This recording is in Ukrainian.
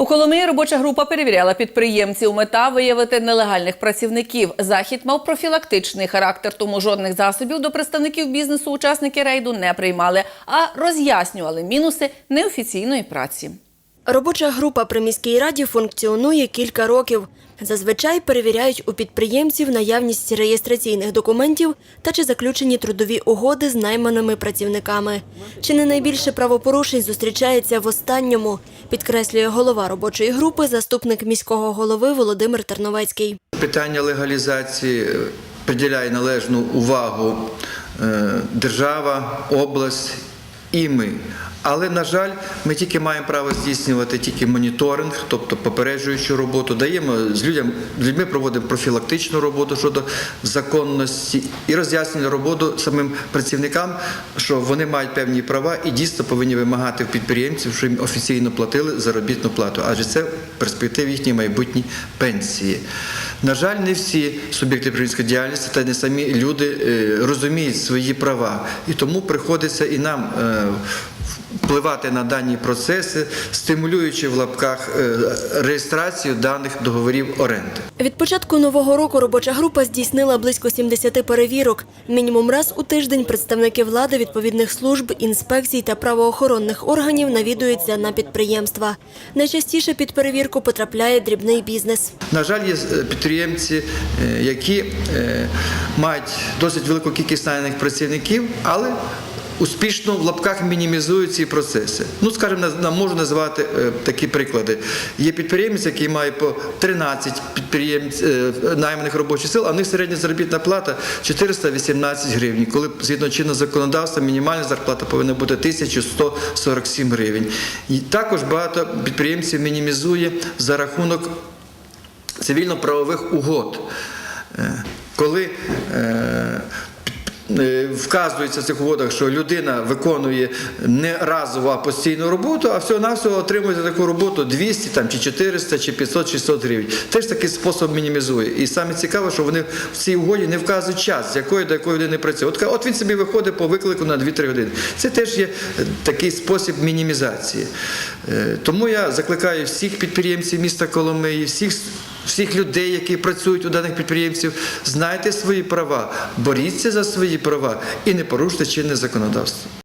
У Коломиї робоча група перевіряла підприємців. Мета виявити нелегальних працівників. Захід мав профілактичний характер, тому жодних засобів до представників бізнесу учасники рейду не приймали, а роз'яснювали мінуси неофіційної праці. Робоча група при міській раді функціонує кілька років. Зазвичай перевіряють у підприємців наявність реєстраційних документів та чи заключені трудові угоди з найманими працівниками. Чи не найбільше правопорушень зустрічається в останньому, підкреслює голова робочої групи, заступник міського голови Володимир Терновецький. Питання легалізації е, приділяє належну увагу е, держава, область і ми. Але, на жаль, ми тільки маємо право здійснювати тільки моніторинг, тобто попереджуючу роботу. Даємо з людям, з людьми проводимо профілактичну роботу щодо законності і роз'яснюємо роботу самим працівникам, що вони мають певні права і дійсно повинні вимагати в підприємців, що їм офіційно платили заробітну плату, адже це в перспективі їхньої майбутні пенсії. На жаль, не всі суб'єкти підприємницької діяльності та не самі люди е, розуміють свої права, і тому приходиться і нам. Впливати на дані процеси, стимулюючи в лапках е, реєстрацію даних договорів оренди. Від початку нового року робоча група здійснила близько 70 перевірок. Мінімум раз у тиждень представники влади відповідних служб, інспекцій та правоохоронних органів навідуються на підприємства. Найчастіше під перевірку потрапляє дрібний бізнес. На жаль, є е, підприємці, е, які мають досить велику кількість найняних працівників, але успішно в лапках мінімізують ці процеси. Ну, скажімо, можу назвати е, такі приклади. Є підприємець, який має по 13 е, найманих робочих сил, а в них середня заробітна плата 418 гривень, коли згідно чинного законодавства мінімальна зарплата повинна бути 1147 гривень. І також багато підприємців мінімізує за рахунок цивільно-правових угод, Е, коли Вказується в цих угодах, що людина виконує не разову, а постійну роботу, а всього-навсього отримує за таку роботу 200 там, чи 400, чи 500, 600 гривень. Теж такий спосіб мінімізує. І саме цікаво, що вони в цій угоді не вказують час, з якої до якої людини працює. От, от він собі виходить по виклику на 2-3 години. Це теж є е, такий спосіб мінімізації. Е, Тому я закликаю всіх підприємців міста Коломиї, всіх всіх людей, які працюють у даних підприємців, знайте свої права, боріться за свої права і не порушуйте чинне законодавство.